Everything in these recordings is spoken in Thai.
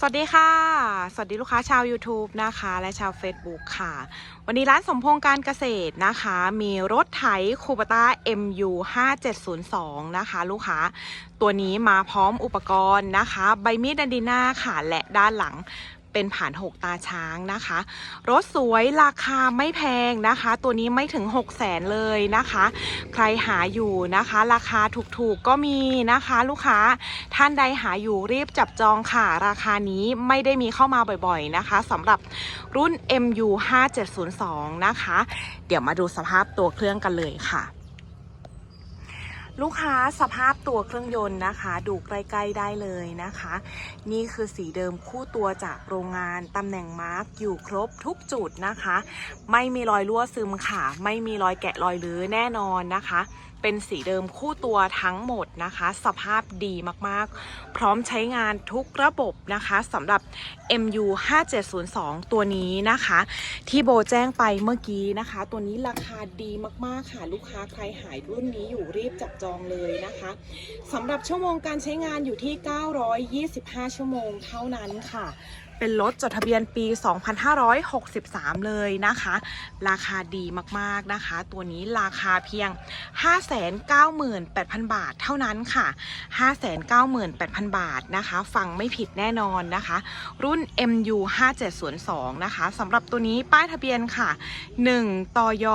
สวัสดีค่ะ สวัสดีลูกค้าชาว YouTube นะคะ และชาว Facebook ค่ะ วันนี้ร้านสมพงษ์การเกษตรนะคะ มีรถไถคูปต้า MU 5702 นะคะ ลูกค้าตัวนี้มาพร้อมอุปกรณ์นะคะ ใบมีดดันดีน่าค่ะ และด้านหลัง เป็นผ่าน 6 ตาช้างนะคะ รถสวยราคาไม่แพงนะคะ ตัวนี้ไม่ถึง6 0แสนเลยนะคะ ใครหาอยู่นะคะ ราคาถูกๆก็มีนะคะ ลูกค้าท่านใดหาอยู่รีบจับจองค่ะ ราคานี้ไม่ได้มีเข้ามาบ่อยๆนะคะสำหรับรุ่น MU 5702 นะคะ เดี๋ยวมาดูสภาพตัวเครื่องกันเลยค่ะ ลูกค้าสภาพตัวเครื่องยนต์นะคะ ดูใกล้ๆได้เลยนะคะ นี่คือสีเดิมคู่ตัวจากโรงงานตำแหน่งมาร์กอยู่ครบทุกจุดนะคะ ไม่มีรอยรั่วซึมค่ะ ไม่มีรอยแกะรอยรื้อแน่นอนนะคะ เป็นสีเดิมคู่ตัวทั้งหมดนะคะ สภาพดีมากๆ พร้อมใช้งานทุกระบบนะคะสำหรับ MU 5702 ตัวนี้นะคะ ที่โบแจ้งไปเมื่อกี้นะคะ ตัวนี้ราคาดีมากๆค่ะ ลูกค้าใครหายรุ่นนี้อยู่รีบจับจองเลยนะคะสำหรับชั่วโมงการใช้งานอยู่ที่ 925 ชั่วโมงเท่านั้นค่ะ เป็นรถจดทะเบียนปี 2563 เลยนะคะ ราคาดีมากๆนะคะ ตัวนี้ราคาเพียง 598,000 บาทเท่านั้นค่ะ 598,000 บาทนะคะ ฟังไม่ผิดแน่นอนนะคะ รุ่น MU 5702 นะคะสำหรับตัวนี้ป้ายทะเบียนค่ะ 1ตย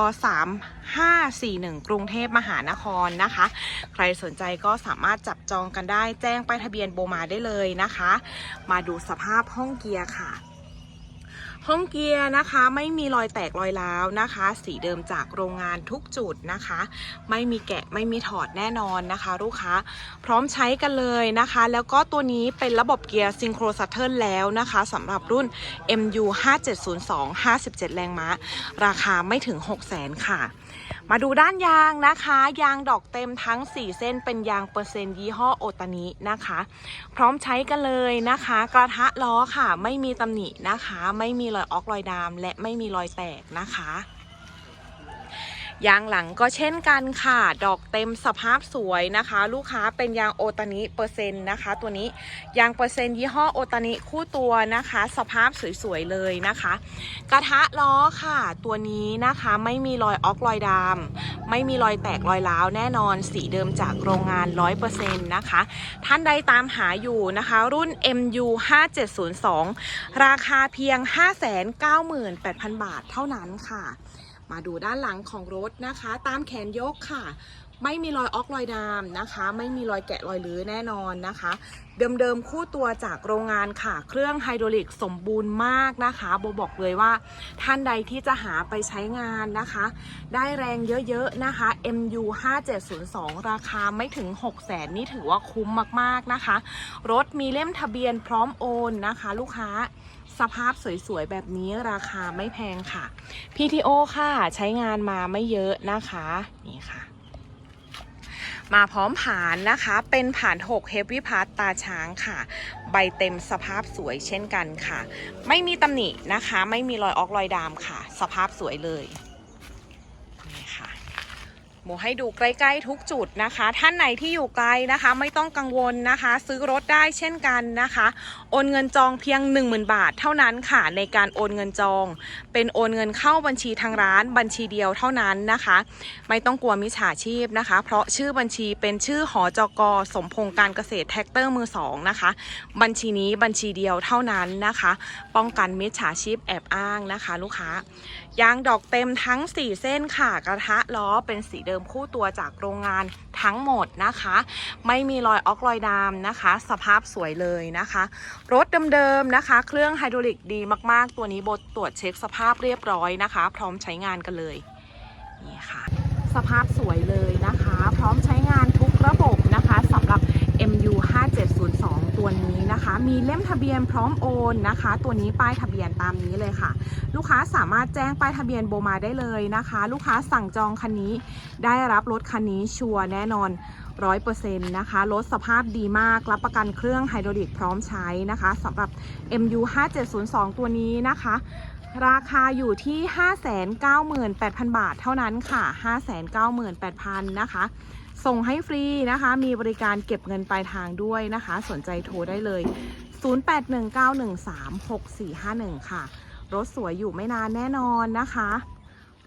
3541 กรุงเทพมหานครนะคะ ใครสนใจก็สามารถจับจองกันได้แจ้งป้ายทะเบียนโบมาได้เลยนะคะ มาดูสภาพห้องเกียร์ค่ะ ห้องเกียร์นะคะไม่มีรอยแตกรอยร้าวนะคะ สีเดิมจากโรงงานทุกจุดนะคะ ไม่มีแกะไม่มีถอดแน่นอนนะคะ ลูกค้าพร้อมใช้กันเลยนะคะ แล้วก็ตัวนี้เป็นระบบเกียร์ซิงโครซัตเทิลแล้วนะคะสำหรับรุ่น MU 5702 57 แรงม้า ราคาไม่ถึง 6 0 0 0 0 0ค่ะ มาดูด้านยางนะคะ ยางดอกเต็มทั้ง 4 เส้นเป็นยางเปอร์เซ็นต์ยี่ห้อโอตานินะคะ พร้อมใช้กันเลยนะคะ กระทะล้อค่ะ ไม่มีตำหนินะคะ ไม่มีรอยออกรอยดามและไม่มีรอยแตกนะคะ ยางหลังก็เช่นกันค่ะ ดอกเต็มสภาพสวยนะคะ ลูกค้าเป็นยางโอตานิเปอร์เซ็นต์นะคะ ตัวนี้ยางเปอร์เซ็นต์ยี่ห้อโอตานิคู่ตัวนะคะ สภาพสวยๆเลยนะคะ กระทะล้อค่ะ ตัวนี้นะคะไม่มีรอยออกรอยดามไม่มีรอยแตกรอยร้าวแน่นอนสีเดิมจากโรงงาน 100%นะคะ ท่านใดตามหาอยู่นะคะ รุ่น MU 5702 ราคาเพียง 598,000 บาทเท่านั้นค่ะ มาดูด้านหลังของรถนะคะ ตามแขนยกค่ะ ไม่มีรอยออกรอยดามนะคะ ไม่มีรอยแกะรอยลื้อแน่นอนนะคะ เดิมๆคู่ตัวจากโรงงานค่ะ เครื่องไฮดรอลิกสมบูรณ์มากนะคะโบบอกเลยว่า ท่านใดที่จะหาไปใช้งานนะคะ ได้แรงเยอะๆนะคะ MU 5702 ราคาไม่ถึง 6 0 0 0 0นนี่ถือว่าคุ้มมากๆนะคะ รถมีเล่มทะเบียนพร้อมโอนนะคะ ลูกค้า สภาพสวยๆ แบบนี้ราคาไม่แพงค่ะ PTO ค่ะใช้งานมาไม่เยอะนะคะ นี่ค่ะ มาพร้อมผานนะคะ เป็นผาน6 Heavy Part ตาช้างค่ะ ใบเต็มสภาพสวยเช่นกันค่ะ ไม่มีตำหนินะคะ ไม่มีรอยออกรอยดามค่ะ สภาพสวยเลย มูให้ดูใกล้ๆทุกจุดนะคะ ท่านไหนที่อยู่ไกลนะคะ ไม่ต้องกังวลนะคะ ซื้อรถได้เช่นกันนะคะ โอนเงินจองเพียง 10,000 บาทเท่านั้นค่ะในการโอนเงินจอง เป็นโอนเงินเข้าบัญชีทางร้านบัญชีเดียวเท่านั้นนะคะ ไม่ต้องกลัวมิจฉาชีพนะคะ เพราะชื่อบัญชีเป็นชื่อหอจกสมพงษ์การเกษตรแท็กเตอร์มือสองนะคะ บัญชีนี้บัญชีเดียวเท่านั้นนะคะ ป้องกันมิจฉาชีพแอบอ้างนะคะ ลูกค้ายางดอกเต็มทั้ง 4 เส้นค่ะกระทะล้อเป็นสีเดิมคู่ตัวจากโรงงานทั้งหมดนะคะ ไม่มีรอยออกรอยดามนะคะ สภาพสวยเลยนะคะ รถเดิมๆนะคะ เครื่องไฮดรอลิกดีมากๆ ตัวนี้บทตรวจเช็คสภาพเรียบร้อยนะคะ พร้อมใช้งานกันเลยนี่ค่ะ สภาพสวยเลยนะคะ พร้อมใช้งานทุกระบบนะคะสำหรับ MU 5702 ตัวนี้นะคะ มีเล่มทะเบียนพร้อมโอนนะคะ ตัวนี้ป้ายทะเบียนตามนี้เลยค่ะ ลูกค้าสามารถแจ้งป้ายทะเบียนโบมาได้เลยนะคะ ลูกค้าสั่งจองคันนี้ ได้รับรถคันนี้ชัวร์แน่นอน100%นะคะ รถสภาพดีมาก รับประกันเครื่องไฮดรอลิกพร้อมใช้นะคะสำหรับ MU 5702 ตัวนี้นะคะ ราคาอยู่ที่ 598,000 บาทเท่านั้นค่ะ 598,000 นะคะ ส่งให้ฟรีนะคะ มีบริการเก็บเงินปลายทางด้วยนะคะ สนใจโทรได้เลย 0819136451 ค่ะ รถสวยอยู่ไม่นานแน่นอนนะคะ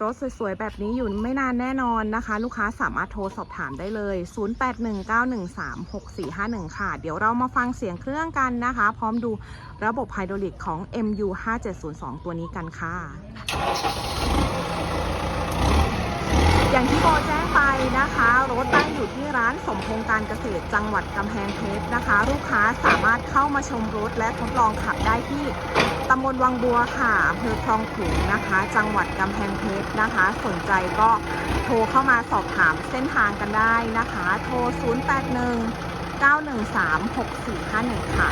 รถสวยๆ แบบนี้อยู่ไม่นานแน่นอนนะคะ ลูกค้าสามารถโทรสอบถามได้เลย 0819136451 ค่ะ เดี๋ยวเรามาฟังเสียงเครื่องกันนะคะ พร้อมดูระบบไฮดรอลิกของ MU 5702ตัวนี้กันค่ะ อย่างที่โบแจ้งไปนะคะ รถตั้งอยู่ที่ร้านสมพงการเกษตรจังหวัดกำแพงเพชรนะคะ ลูกค้าสามารถเข้ามาชมรถและทดลองขับได้ที่ตำบลวังบัวค่ะอำเภอคลองขลุงนะคะ จังหวัดกำแพงเพชรนะคะ สนใจก็โทรเข้ามาสอบถามเส้นทางกันได้นะคะ โทร 081 9136451 ค่ะ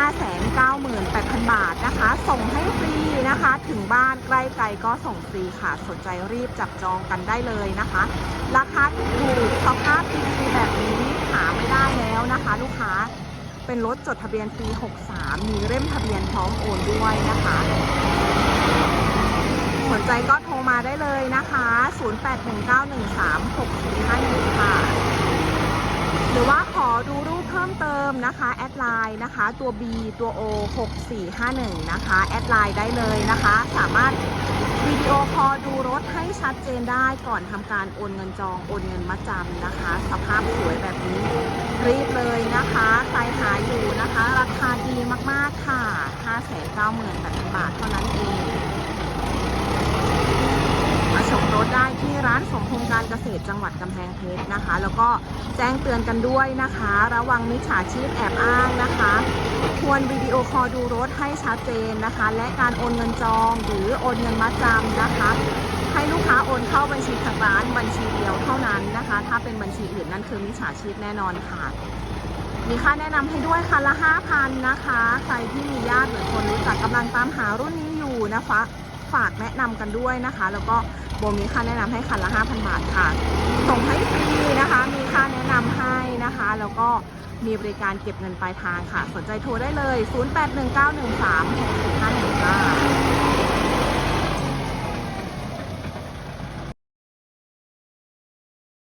598,000 บาทนะคะ ส่งให้ฟรีนะคะ ถึงบ้านใกล้ไกลก็ส่งฟรีค่ะ สนใจรีบจับจองกันได้เลยนะคะ ราคาถูกสภาพดีๆแบบนี้หาไม่ได้แล้วนะคะ ลูกค้าเป็นรถจดทะเบียนปี 63 มีเล่มทะเบียนพร้อมโอนด้วยนะคะ สนใจก็โทรมาได้เลยนะคะ 0819136451ค่ะ หรือว่าขอดูรูปเพิ่มเติมนะคะแอดไลน์นะคะตัว B ตัว O 6451 นะคะแอดไลน์ได้เลยนะคะ สามารถวิดีโอคอลดูรถให้ชัดเจนได้ก่อนทำการโอนเงินจองโอนเงินมัดจำนะคะ สภาพสวยแบบนี้รีบเลยนะคะใครหาอยู่นะคะ ราคาดีมากๆค่ะ 598,000 บาทเท่านั้นเอง ชมรถได้ที่ร้านสมพงษ์การเกษตรจังหวัดกำแพงเพชรนะคะ แล้วก็แจ้งเตือนกันด้วยนะคะ ระวังมิจฉาชีพแอบอ้างนะคะ ควรวิดีโอคอลดูรถให้ชัดเจนนะคะ และการโอนเงินจองหรือโอนเงินมัดจำนะคะ ให้ลูกค้าโอนเข้าบัญชีทางร้านบัญชีเดียวเท่านั้นนะคะ ถ้าเป็นบัญชีอื่นนั่นคือมิจฉาชีพแน่นอนค่ะมีค่าแนะนำให้ด้วยคันละ 5,000 นะคะ ใครที่มีญาติหรือคนรู้จักกำลังตามหารุ่นนี้อยู่นะคะ ฝากแนะนำกันด้วยนะคะ แล้วก็โบมีค่าแนะนำให้คันละ 5,000 บาทค่ะ ส่งให้ฟรีนะคะ มีค่าแนะนำให้นะคะ แล้วก็มีบริการเก็บเงินปลายทางค่ะ สนใจโทรได้เลย 0819136519